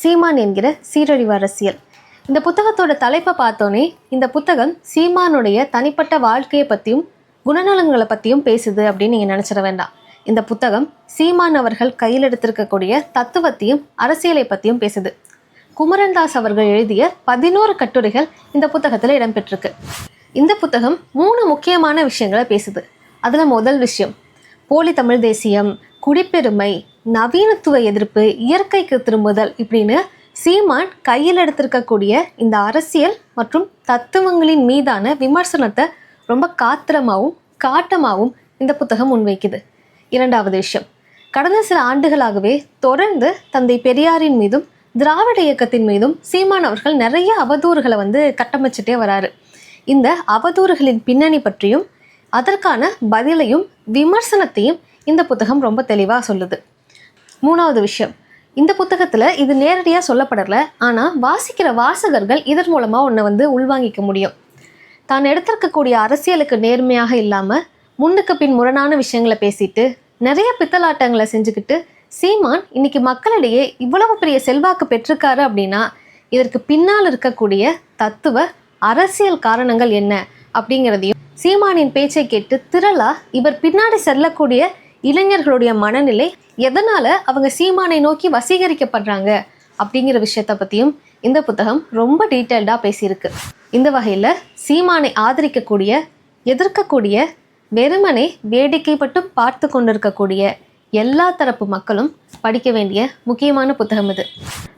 சீமான் என்கிற சீரழிவு அரசியல். இந்த புத்தகத்தோட தலைப்பை பார்த்தோன்னே இந்த புத்தகம் சீமானுடைய தனிப்பட்ட வாழ்க்கையை பற்றியும் குணநலங்களை பற்றியும் பேசுது அப்படின்னு நீங்கள் நினச்சிட வேண்டாம். இந்த புத்தகம் சீமான் அவர்கள் கையில் எடுத்திருக்கக்கூடிய தத்துவத்தையும் அரசியலை பற்றியும் பேசுது. குமரன்தாஸ் அவர்கள் எழுதிய பதினோரு கட்டுரைகள் இந்த புத்தகத்தில் இடம்பெற்றிருக்கு. இந்த புத்தகம் மூணு முக்கியமான விஷயங்களை பேசுது. அதில் முதல் விஷயம் போலி தமிழ் தேசியம் குடிப்பெருமை நவீனத்துவ எதிர்ப்பு இயற்கைக்கு திரும்புதல் இப்படின்னு சீமான் கையில் எடுத்திருக்கக்கூடிய இந்த அரசியல் மற்றும் தத்துவங்களின் மீதான விமர்சனத்தை ரொம்ப காத்திரமாகவும் காட்டமாகவும் இந்த புத்தகம் முன்வைக்குது. இரண்டாவது விஷயம் கடந்த சில ஆண்டுகளாகவே தொடர்ந்து தந்தை பெரியாரின் மீதும் திராவிட இயக்கத்தின் மீதும் சீமான் அவர்கள் நிறைய அவதூறுகளை வந்து கட்டமைச்சிட்டே வராரு. இந்த அவதூறுகளின் பின்னணி பற்றியும் அதற்கான பதிலையும் விமர்சனத்தையும் இந்த புத்தகம் ரொம்ப தெளிவாக சொல்லுது. மூணாவது விஷயம். இந்த புத்தகத்தில் இது நேரடியாக சொல்லப்படலை. ஆனால் வாசிக்கிற வாசகர்கள் இதன் மூலமாக ஒன்றை வந்து உள்வாங்கிக்க முடியும். தான் எடுத்திருக்கக்கூடிய அரசியலுக்கு நேர்மையாக இல்லாமல் முன்னுக்கு பின் முரணான விஷயங்களை பேசிட்டு நிறைய பித்தலாட்டங்களை செஞ்சுக்கிட்டு சீமான் இன்னைக்கு மக்களிடையே இவ்வளவு பெரிய செல்வாக்கு பெற்றிருக்காரு அப்படின்னா இதற்கு பின்னால் இருக்கக்கூடிய தத்துவ அரசியல் காரணங்கள் என்ன அப்படிங்கிறதையும் சீமானின் பேச்சை கேட்டு திரளா இவர் பின்னாடி செல்லக்கூடிய இளைஞர்களுடைய மனநிலை எதனால் அவங்க சீமானை நோக்கி வசீகரிக்கப்படுறாங்க அப்படிங்கிற விஷயத்த பற்றியும் இந்த புத்தகம் ரொம்ப டீட்டெயில்டாக பேசியிருக்கு. இந்த வகையில் சீமானை ஆதரிக்கக்கூடிய எதிர்க்கக்கூடிய வெறுமனே வேடிக்கை மட்டும் பார்த்து கொண்டிருக்கக்கூடிய எல்லா தரப்பு மக்களும் படிக்க வேண்டிய முக்கியமான புத்தகம் இது.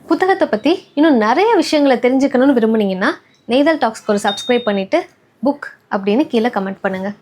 புத்தகத்தை பற்றி இன்னும் நிறைய விஷயங்களை தெரிஞ்சுக்கணும்னு விரும்புனீங்கன்னா நெய்தல் டாக்ஸ்க்கு ஒரு சப்ஸ்கிரைப் பண்ணிவிட்டு புக் அப்படின்னு கீழே கமெண்ட் பண்ணுங்கள்